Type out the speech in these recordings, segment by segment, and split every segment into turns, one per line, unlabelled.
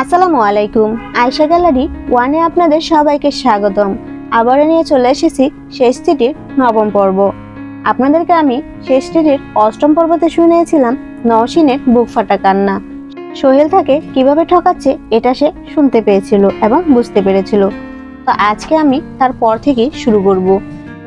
আসসালামু আলাইকুম, আয়শা গ্যালারি ওয়ানে আপনাদের সবাইকে স্বাগতম। আবারও নিয়ে চলে এসেছি শেষ চিঠির নবম পর্ব। আপনাদেরকে আমি শেষ চিঠির অষ্টম পর্বতে শুনিয়েছিলাম নওশিনের বুক ফাটা কান্না। সোহেল তাকে কীভাবে ঠকাচ্ছে এটা সে শুনতে পেয়েছিল এবং বুঝতে পেরেছিল। তো আজকে আমি তার পর থেকেই শুরু করব।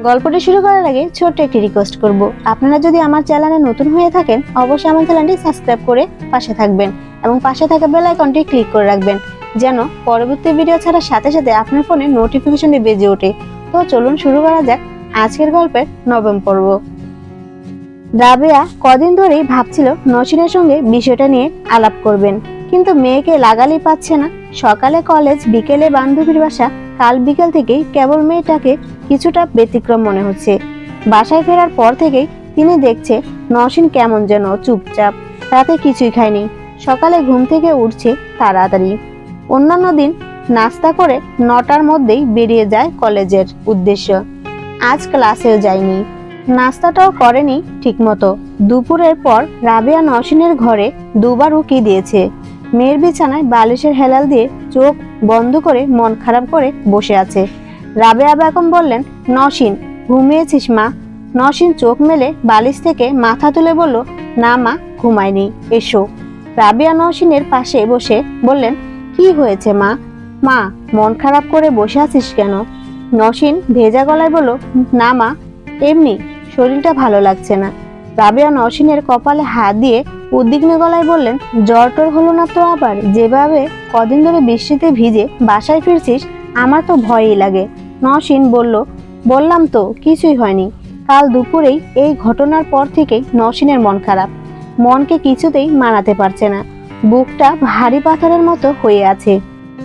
গল্পটি শুরু করার আগে ছোট্ট একটি রিকোয়েস্ট করব। আপনারা যদি আমার চ্যানেলে নতুন হয়ে থাকেন, অবশ্যই আমার চ্যানেলটি সাবস্ক্রাইব করে পাশে থাকবেন। এবং পাশে থাকা বেল আইকনটি ক্লিক করে রাখবেন, যেন পরবর্তী ভিডিও ছাড়ার সাথে সাথে আপনার ফোনে নোটিফিকেশনটি বেজে ওঠে। তো চলুন শুরু করা যাক আজকের গল্পের নবম পর্ব। রাবেয়া কদিন ধরেই ভাবছিল নসিনের সঙ্গে বিষয়টা নিয়ে আলাপ করবেন, কিন্তু মেয়েকে লাগালেই পাচ্ছে না। সকালে কলেজ বিকেলে বান্ধবীর বাসা, কাল বিকেল থেকেই কেবল মেয়েটাকে কিছুটা ব্যতিক্রম মনে হচ্ছে। বাসায় ফেরার পর থেকেই তিনি দেখছে নসিন কেমন যেন চুপচাপ, রাতে কিছুই খায়নি। সকালে ঘুম থেকে উঠছে তাড়াতাড়ি। অন্যান্য দিন নাস্তা করে নটার মধ্যেই বেরিয়ে যায় কলেজের উদ্দেশ্য। আজ ক্লাসেও যায়নি। নাস্তাটাও করেনি ঠিকমতো। দুপুরের পর রাবেয়া নসিনের ঘরে দুবার উকি দিয়েছে। মেয়ের বিছানায় বালিশের হেলাল দিয়ে চোখ বন্ধ করে মন খারাপ করে বসে আছে। রাবেয়া বেগম বললেন, নসিন, ঘুমিয়েছিস মা? নসিন চোখ মেলে বালিশ থেকে মাথা তুলে বলল, না মা ঘুমায়নি এসো। রাবিয়া নওশিনের পাশে বসে বললেন, কি হয়েছে মা? মা, মন খারাপ করে বসে আছিস কেন? নসিন ভেজা গলায় বলল, না মা, এমনি শরীরটা ভালো লাগছে না। রাবিয়া নসিনের কপালে হাত দিয়ে উদ্বিগ্ন গলায় বললেন, জ্বর টর হলো না তো আবার? যেভাবে কদিন ধরে বৃষ্টিতে ভিজে বাসায় ফিরছিস, আমার তো ভয়ই লাগে। নসিন বলল, বললাম তো, কিছুই হয়নি। কাল দুপুরেই এই ঘটনার পর থেকেই নসিনের মন খারাপ। মনকে কিছুতেই মানাতে পারছে না। বুকটা ভারী পাথরের মতো হয়ে আছে।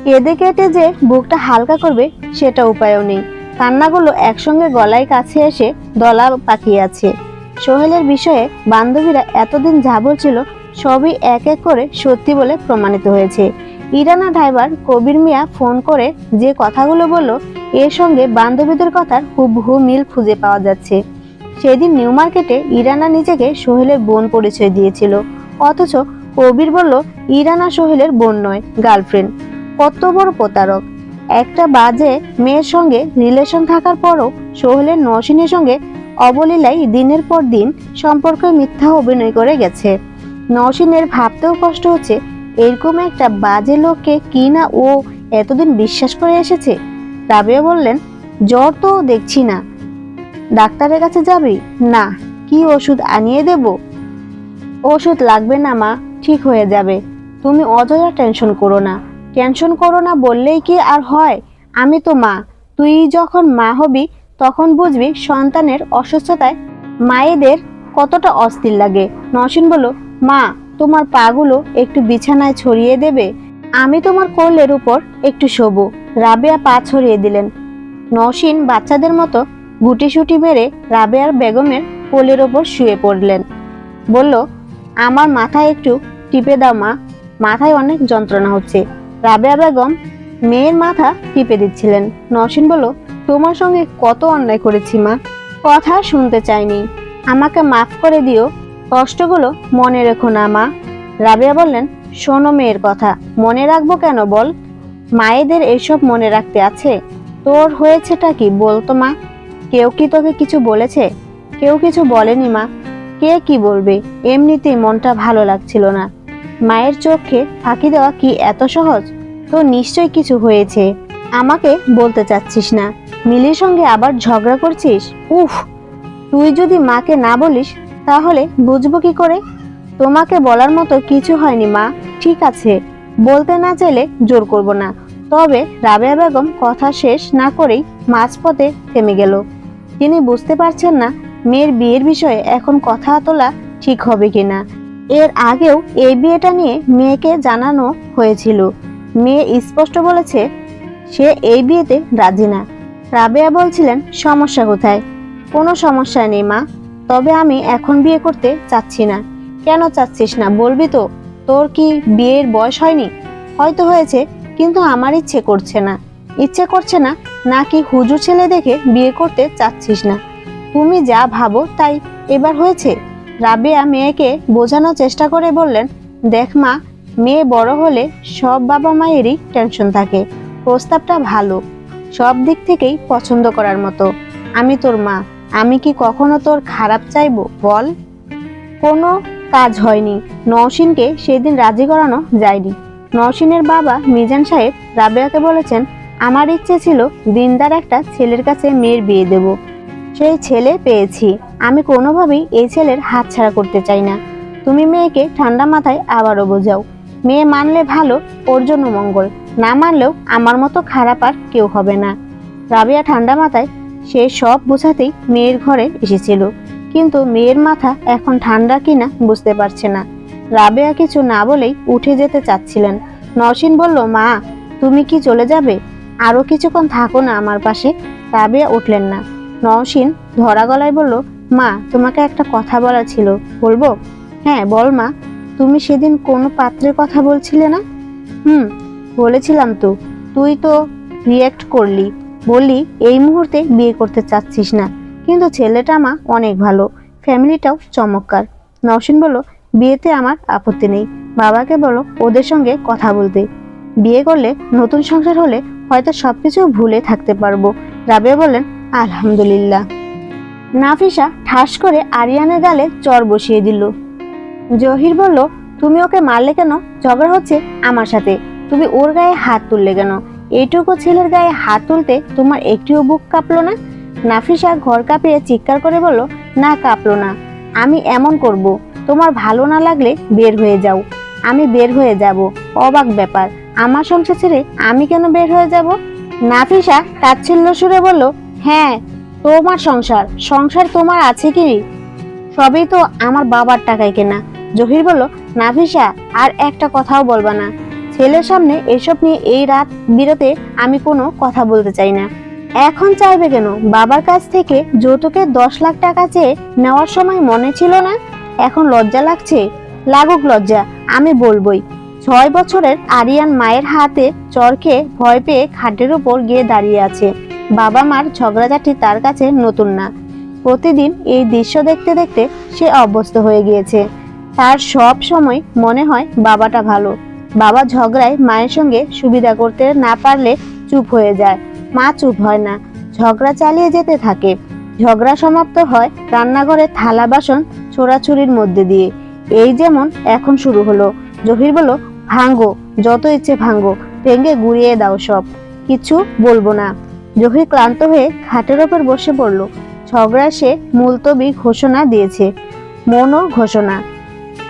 কেঁদে কেটে যে বুকটা হালকা করবে, সেটা উপায়ও নেই। কান্নাগুলো একসঙ্গে গলায় কাছে এসে দলা পাকিয়ে আছে। সোহেলের বিষয়ে বান্ধবীরা এতদিন যা বলছিল, সবই এক এক করে সত্যি বলে প্রমাণিত হয়েছে। ইরানা ড্রাইভার কবির মিয়া ফোন করে যে কথাগুলো বলল, এর সঙ্গে বান্ধবীদের কথার হুবহু মিল খুঁজে পাওয়া যাচ্ছে। সেদিন নিউ মার্কেটে ইরানা নিজেকে সোহেলের বোন পরিচয় দিয়েছিল। অথচ কবির বলল, ইরানা সোহেলের বোন নয়, গার্লফ্রেন্ড। কত বড় প্রতারক। একটা বাজে মেয়ের সঙ্গে রিলেশন থাকার পরও সোহেলের নসিনের সঙ্গে অবলীলাই দিনের পর দিন সম্পর্কে মিথ্যা অভিনয় করে গেছে। নসিনের ভাবতেও কষ্ট হচ্ছে, এরকম একটা বাজে লোককে কি না ও এতদিন বিশ্বাস করে এসেছে? রাবিয়া বললেন, জ্বর তো দেখছি না। ডাক্তারের কাছে যাবি? না। কি ওষুধ আনিয়ে দেব? ওষুধ লাগবে না, মা। ঠিক হয়ে যাবে। তুমি অযথা টেনশন করো না। টেনশন করো না বললেই কি আর হয়? আমি তো মা। তুই যখন মা হবি, তখন বুঝবি সন্তানের অসুস্থতায় মায়েদের কতটা অস্থির লাগে। নসীন বলল, মা, তোমার পাগুলো একটু বিছানায় ছড়িয়ে দেবে। আমি তোমার কোলের উপর একটু শোবো। রাবেয়া পা ছড়িয়ে দিলেন। নসীন বাচ্চাদের মতো গুটিসুটি মেরে রাবেয়ার বেগমের কোলের ওপর শুয়ে পড়লেন। বলল, আমার মাথায় একটু টিপে দাও, মা। মাথায় অনেক যন্ত্রণা হচ্ছে। রাবেয়া বেগম মেয়ের মাথা টিপে দিচ্ছিলেন। নসীন বলল, তোমার সঙ্গে কত অন্যায় করেছি, মা। কথা শুনতে চাইনি। আমাকে মাফ করে দিও। কষ্টগুলো মনে রেখো না, মা। রাবেয়া বললেন, শোনো মেয়ের কথা। মনে রাখব কেন বল? মায়েদের এসব মনে রাখতে আছে। তোর হয়েছেটা কি বলতো, মা? কেউ কি তোকে কিছু বলেছে? কেউ কিছু বলেনি মা। কে কি বলবে? এমনিতেই মনটা ভালো লাগছিল না। মায়ের চোখে ফাঁকি দেওয়া কি এত সহজ? তো নিশ্চয় কিছু হয়েছে। আমাকে বলতে চাচ্ছিস না। মিলির সঙ্গে আবার ঝগড়া করছিস? উফ! তুই যদি মাকে না বলিস, তাহলে বুঝব কি করে? তোমাকে বলার মতো কিছু হয়নি মা। ঠিক আছে। বলতে না চাইলে জোর করব না। তবে রাবেয়া বেগম কথা শেষ না করেই মাঝপথে থেমে গেল। তিনি বুঝতে পারছেন না মেয়ের বিয়ের বিষয়ে এখন কথা তোলা ঠিক হবে কিনা। এর আগেও এই বিয়েটা নিয়ে মেয়েকে জানানো হয়েছিল। মেয়ে স্পষ্ট বলেছে, সে এই বিয়েতে রাজি না। রাবেয়া বলছিলেন, সমস্যা কোথায়? কোনো সমস্যা নেই মা, তবে আমি এখন বিয়ে করতে চাচ্ছি না। কেন চাচ্ছিস না, বলবি তো? তোর কি বিয়ের বয়স হয়নি? হয়তো হয়েছে, কিন্তু আমার ইচ্ছে করছে না। ইচ্ছে করছে না, নাকি হুজুর ছেলে দেখে বিয়ে করতে চাচ্ছিস না? তুমি যা ভাবো তাই। এবার হয়েছে। রাবেয়া মেয়েকে বোঝানোর চেষ্টা করে বললেন, দেখ মা, মেয়ে বড় হলে সব বাবা মায়েরই টেনশন থাকে। প্রস্তাবটা ভালো, সব দিক থেকেই পছন্দ করার মতো। আমি তোর মা, আমি কি কখনো তোর খারাপ চাইব? বল। কোনো কাজ হয়নি। নওশিনকে সেদিন রাজি করানো যায়নি। নওশিনের বাবা মিজান সাহেব রাবেয়াকে বলেছেন আমার ইচ্ছে ছিল দিনদার একটা ছেলের কাছে মেয়ের বিয়ে দেব। সেই ছেলে পেয়েছি। আমি কোনোভাবেই এই ছেলের হাতছাড়া করতে চাই না। তুমি মেয়েকে ঠান্ডা মাথায় আবারও বোঝাও। মেয়ে মানলে ভালো, ওর জন্য মঙ্গল। না মানলেও আমার মতো খারাপ আর কেউ হবে না। রাবিয়া ঠান্ডা মাথায় সে সব বোঝাতেই মেয়ের ঘরে এসেছিল। কিন্তু মেয়ের মাথা এখন ঠান্ডা কিনা বুঝতে পারছে না। রাবেয়া কিছু না বলেই উঠে যেতে চাচ্ছিলেন। নরসিন বলল, মা, তুমি কি চলে যাবে? আরও কিছুক্ষণ থাকো না আমার পাশে। রাবিয়া উঠলেন না। নওশিন ধরা গলায় বলল, মা, তোমাকে একটা কথা বলার ছিল। বলব? হ্যাঁ বল মা। তুমি সেদিন কোনো পাত্রের কথা বলছিলে না? হুম, বলেছিলাম তো। তুই তো রিয়্যাক্ট করলি। বললি, এই মুহূর্তে বিয়ে করতে চাচ্ছিস না। কিন্তু ছেলেটা মা অনেক ভালো। ফ্যামিলিটাও চমৎকার। নওশিন বলল, বিয়েতে আমার আপত্তি নেই। বাবাকে বলো, ওদের সঙ্গে কথা বলতে। বিয়ে করলে নতুন সংসার হলে হয়তো সবকিছু ভুলে থাকতে পারব। রাবেয়া বলেন আলহামদুলিল্লাহ। নাফিসা ঠাস করে আরিয়ানের গালে চর বসিয়ে দিল। জহির বলল, তুমি ওকে মারলে কেন? ঝগড়া হচ্ছে আমার সাথে। তুমি ওর গায়ে হাত তুললে কেন? এইটুকু ছেলের গায়ে হাত তুলতে তোমার একটিও বুক কাঁপলো না? নাফিসা ঘর কাঁপিয়ে চিৎকার করে বলল, না, কাঁপলো না। আমি এমন করব। তোমার ভালো না লাগলে বের হয়ে যাও। আমি বের হয়ে যাব। অবাক ব্যাপার। আমার সংসার ছেড়ে আমি কেন বের হয়ে যাব? নাফিসা তাচ্ছিল্য সুরে বলল হ্যাঁ তোমার সংসার সংসার তোমার আছে কি? সবই তো আমার বাবার টাকায় কেনা। জহির বলল, নাফিসা, আর একটা কথাও বলবা না। ছেলের সামনে এসব নিয়ে এই রাত বিরতে আমি কোনো কথা বলতে চাই না। এখন চাইবে কেন? বাবার কাছ থেকে যৌতুকে দশ লাখ টাকা চেয়ে নেওয়ার সময় মনে ছিল না? এখন লজ্জা লাগছে? লাগুক লজ্জা, আমি বলবই। ছয় বছরের আরিয়ান মায়ের হাতে চরকে ভয় পেয়ে খাটের উপর গিয়ে দাঁড়িয়ে আছে। বাবা মার ঝগড়াঝাটি তার কাছে নতুন না। প্রতিদিন এই দৃশ্য দেখতে দেখতে সে অভ্যস্ত হয়ে গিয়েছে। তার সব সময় মনে হয় বাবাটা ভালো। বাবা ঝগড়ায় মায়ের সঙ্গে সুবিধা করতে না পারলে চুপ হয়ে যায়। মা চুপ হয় না, ঝগড়া চালিয়ে যেতে থাকে। ঝগড়া সমাপ্ত হয় রান্নাঘরে থালা বাসন ছোড়াছুরির মধ্যে দিয়ে। এই যেমন এখন শুরু হলো। জহির বলল ভাঙ্গো, যত ইচ্ছে ভাঙ্গো ভেঙে গুড়িয়ে দাও সব। কিছু বলব না। জহির ক্লান্ত হয়ে খাটের ওপর বসে পড়ল। ঝগড়া সে মুলতবি ঘোষণা দিয়েছে। মনও ঘোষণা।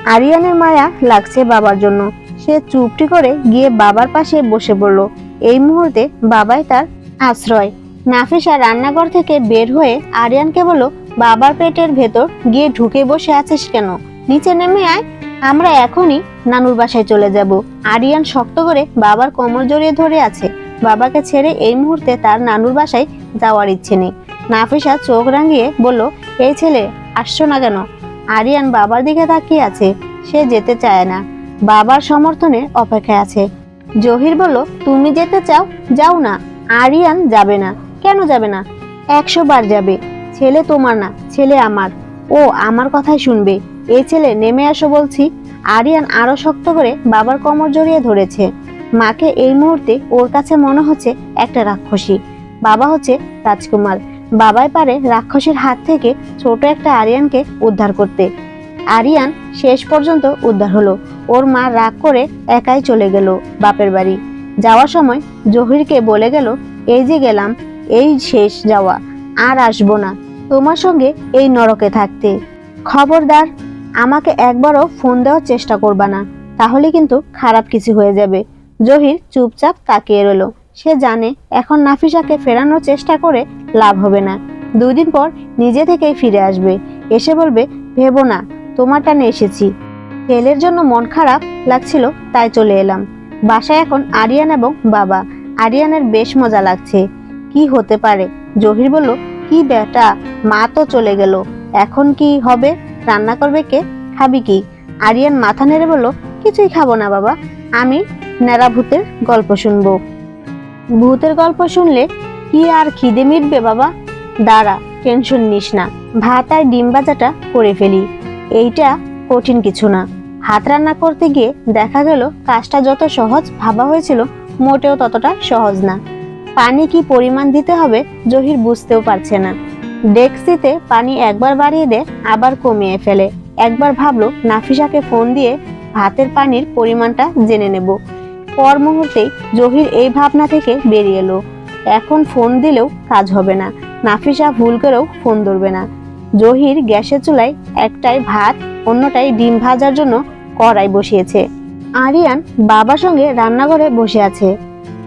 আরিয়ানের মায়া লাগছে বাবার জন্য। সে চুপটি করে গিয়ে বাবার পাশে বসে পড়ল। এই মুহূর্তে বাবাই তার আশ্রয়। নাফিসা রান্নাঘর থেকে বের হয়ে আরিয়ানকে বলল, বাবার পেটের ভেতর গিয়ে ঢুকে বসে আছিস কেন? নিচে নেমে আয় আমরা এখনই নানুর বাসায় চলে যাব। আরিয়ান শক্ত করে বাবার কোমর জড়িয়ে ধরে আছে। বাবাকে ছেড়ে এই মুহূর্তে তার নানুর বাসায় যাওয়ার ইচ্ছে নেই। নাফিসা চোখ রাঙিয়ে বলল, এই ছেলে, আসছো না কেন? আরিয়ান বাবার দিকে তাকিয়ে আছে। সে যেতে চায় না। বাবার সমর্থনে অপেক্ষায় আছে। জহির বলল, তুমি যেতে চাও, যাও না। আরিয়ান যাবে না। কেন যাবে না? একশো বার যাবে। ছেলে তোমার না, ছেলে আমার। ও আমার কথাই শুনবে। এই ছেলে নেমে আসো বলছি। আরিয়ান আরও শক্ত করে বাবার কোমর জড়িয়ে ধরেছে। মাকে এই মুহূর্তে ওর কাছে মনে হচ্ছে একটা রাক্ষসী। বাবা হচ্ছে রাজকুমার। বাবাই পারে রাক্ষসীর হাত থেকে ছোট একটা আরিয়ানকে উদ্ধার করতে। আরিয়ান শেষ পর্যন্ত উদ্ধার হলো। ওর মা রাগ করে একাই চলে গেল বাপের বাড়ি। যাওয়ার সময় জহিরকে বলে গেল, এই যে গেলাম, এই শেষ যাওয়া, আর আসব না। তোমার সঙ্গে এই নরকে থাকতে। খবরদার আমাকে একবারও ফোন দেওয়ার চেষ্টা করবা না, তাহলে কিন্তু খারাপ কিছু হয়ে যাবে। জহির চুপচাপ তাকিয়ে রইল। সে জানে এখন নাফিসাকে ফেরানোর চেষ্টা করে লাভ হবে না। দুই দিন পর নিজে থেকেই ফিরে আসবে। এসে বলবে, ভেবো না তোমার টানে এসেছি। ছেলের জন্য মন খারাপ লাগছিল, তাই চলে এলাম। বাসায় এখন আরিয়ান এবং বাবা। আরিয়ানের বেশ মজা লাগছে। কি হতে পারে? জহির বলল, কি বেটা মা তো চলে গেল। এখন কি হবে? রান্না করবে কে? খাবি কি? আরিয়ান মাথা নেড়ে বলল, কিছুই খাব না বাবা। আমি ন্যাড়া ভূতের গল্প শুনব। ভূতের গল্প শুনলে কি আর খিদে মিটবে বাবা? দাঁড়া, টেনশন নিস না। ভাত আর ডিম ভাজাটা করে ফেলি। এইটা কঠিন কিছু না। হাত রান্না করতে গিয়ে দেখা গেল কাজটা যত সহজ ভাবা হয়েছিল, মোটেও ততটা সহজ না। পানি কি পরিমাণ দিতে হবে, জহির বুঝতেও পারছে না। ডেক্সিতে পানি একবার বাড়িয়ে দেয় আবার কমিয়ে ফেলে। একবার ভাবলো, নাফিসাকে ফোন দিয়ে ভাতের পানির পরিমাণটা জেনে নেব। পর মুহূর্তেই জহির এই ভাবনা থেকে বেরিয়ে এলো। এখন ফোন দিলেও কাজ হবে না। নাফিসা ভুল করেও ফোন ধরবে না। জহির গ্যাসের চুলায় একটাই ভাত, অন্যটাই ডিম ভাজার জন্য কড়াই বসিয়েছে। আরিয়ান বাবার সঙ্গে রান্নাঘরে বসে আছে।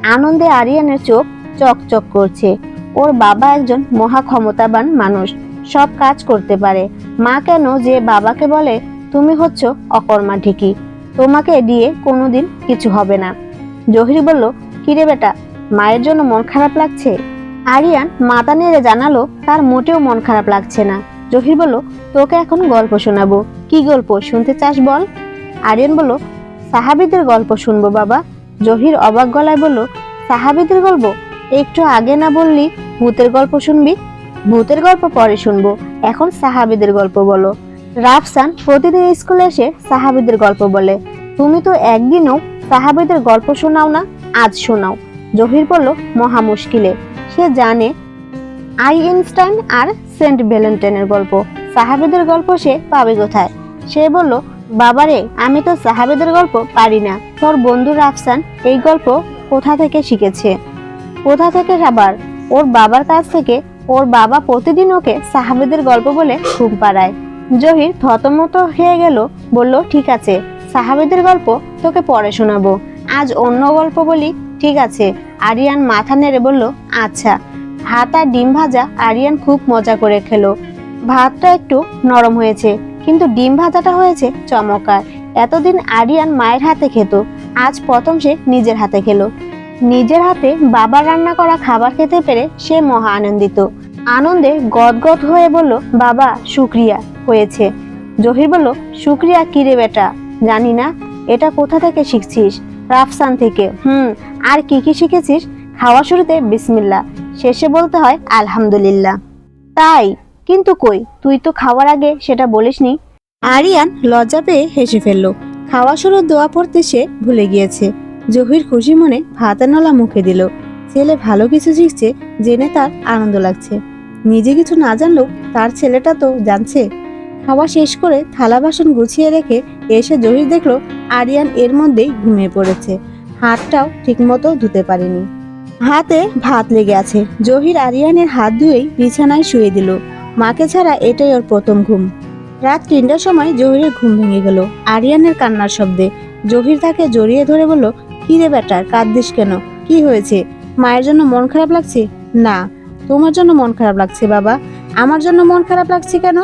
আনন্দে আরিয়ানের চোখ চকচক করছে। ওর বাবা একজন মহা ক্ষমতাবান মানুষ, সব কাজ করতে পারে। মা কেন যে বাবাকে বলে, তুমি হচ্ছ অকর্মা ঠিকই তোমাকে দিয়ে কোনোদিন কিছু হবে না। জহির বলল, কিরে বেটা, মায়ের জন্য মন খারাপ লাগছে? আরিয়ান মাথা নেড়ে জানালো, তার মোটেও মন খারাপ লাগছে না। জহির বলল, তোকে এখন গল্প শোনাবো। কি গল্প, শুনতে চাস বল? আরিয়ান বলল, সাহাবিদের গল্প শুনব বাবা। জহির অবাক গলায় বলল, সাহাবিদের গল্প? একটু আগে না বললি ভূতের গল্প শুনবি? ভূতের গল্প পরে শুনব। এখন সাহাবিদের গল্প বলো। রাফসান প্রতিদিন স্কুলে এসে সাহাবিদের গল্প বলে। তুমি তো একদিনও সাহাবিদের গল্প শোনাও না, আজ শোনাও। জহির বলল, মহা মুশকিলে। সে জানে আইনস্টাইন আর সেন্ট ভ্যালেন্টাইনের গল্প। সাহাবিদের গল্প সে পাবে কোথায়? সে বলল, বাবারে, আমি তো সাহাবিদের গল্প পারি না। তোর বন্ধু রাফসান এই গল্প কোথা থেকে শিখেছে? কোথা থেকে আবার ওর বাবার কাছ থেকে ওর বাবা প্রতিদিন ওকে সাহাবিদের গল্প বলে ঘুম পাড়ায়। জহির থতমত হয়ে গেল, বলল, ঠিক আছে, সাহাবিদের গল্প তোকে পরে শোনাবো। আজ অন্য গল্প বলি, ঠিক আছে। আরিয়ান মাথা নেড়ে বলল আচ্ছা। ভাত আর ডিম ভাজা আরিয়ান খুব মজা করে খেলো। ভাতটা একটু নরম হয়েছে, কিন্তু ডিম ভাজাটা হয়েছে চমৎকার। এতদিন আরিয়ান মায়ের হাতে খেত, আজ প্রথম সে নিজের হাতে খেলো। নিজের হাতে বাবার রান্না করা খাবার খেতে পেরে সে মহা আনন্দিত। আনন্দে গদগদ হয়ে বলল, বাবা শুক্রিয়া হয়েছে। জহির বলল শুক্রিয়া কিরে বেটা? জানি না, এটা কোথা থেকে শিখছিস? রাফসান থেকে। হুম, আর কি কি শিখেছিস? খাওয়া শুরুতে বিসমিল্লা শেষে বলতে হয়, আলহামদুলিল্লাহ। তাই? কিন্তু কই? তুই তো খাওয়ার আগে সেটা বলিসনি আরিয়ান লজ্জা পেয়ে হেসে ফেলল। খাওয়া শুরুর দোয়া পড়তে সে ভুলে গিয়েছে। জহির খুশি মনে ভাতের নলা মুখে দিল। ছেলে ভালো কিছু শিখছে, জেনে তার আনন্দ লাগছে। নিজে কিছু না জানলেও তার ছেলেটা তো জানছে। খাওয়া শেষ করে থালা বাসন গুছিয়ে রেখে এসে জহির দেখল আরিয়ান এর মধ্যেই ঘুমিয়ে পড়েছে। হাতটাও ঠিকমতো ধুতে পারেনি। হাতে ভাত লেগে আছে। জহির আরিয়ানের হাত ধুয়েই বিছানায় শুয়ে দিল। মাকে ছাড়া এটাই ওর প্রথম ঘুম। রাত তিনটার সময় জহিরের ঘুম ভেঙে গেল। আরিয়ানের কান্নার শব্দে জহির তাকে জড়িয়ে ধরে বলল কি রে বেটা কাঁদদিস কেন? কি হয়েছে? মায়ের জন্য মন খারাপ লাগছে? না, তোমার জন্য মন খারাপ লাগছে বাবা। আমার জন্য মন খারাপ লাগছে কেন?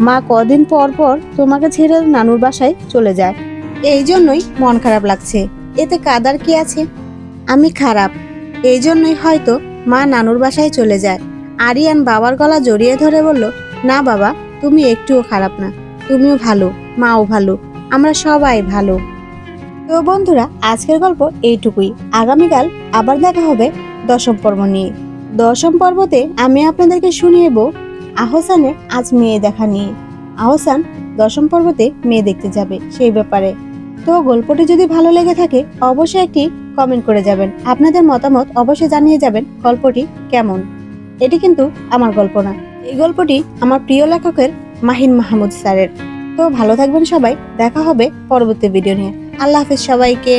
মা কদিন পর পর তোমাকে ছেড়ে নানুর বাসায় চলে যায়। এই জন্যই মন খারাপ লাগছে। এতে কাদার কি আছে? আমি খারাপ। এই জন্যই হয়তো মা নানুর বাসায় চলে যায়। আরিয়ান বাবার গলা জড়িয়ে ধরে বলল, না বাবা, তুমি একটুও খারাপ না। তুমিও ভালো, মাও ভালো। আমরা সবাই ভালো। তো বন্ধুরা, আজকের গল্প এইটুকুই। আগামীকাল আবার দেখা হবে দশম পর্ব নিয়ে। দশম পর্বতে আমি আপনাদেরকে শুনিয়েব আহসানের আজ মেয়ে দেখা নিয়ে। আহসান দশম পর্বতে মেয়ে দেখতে যাবে সেই ব্যাপারে। তো গল্পটি যদি ভালো লেগে থাকে, অবশ্যই একটি কমেন্ট করে যাবেন। আপনাদের মতামত অবশ্যই জানিয়ে যাবেন গল্পটি কেমন। এটি কিন্তু আমার গল্প না। এই গল্পটি আমার প্রিয় লেখকের মাহিন মাহমুদ স্যারের। তো ভালো থাকবেন সবাই। দেখা হবে পরবর্তী ভিডিও নিয়ে। আল্লাহ হাফিজ সবাইকে।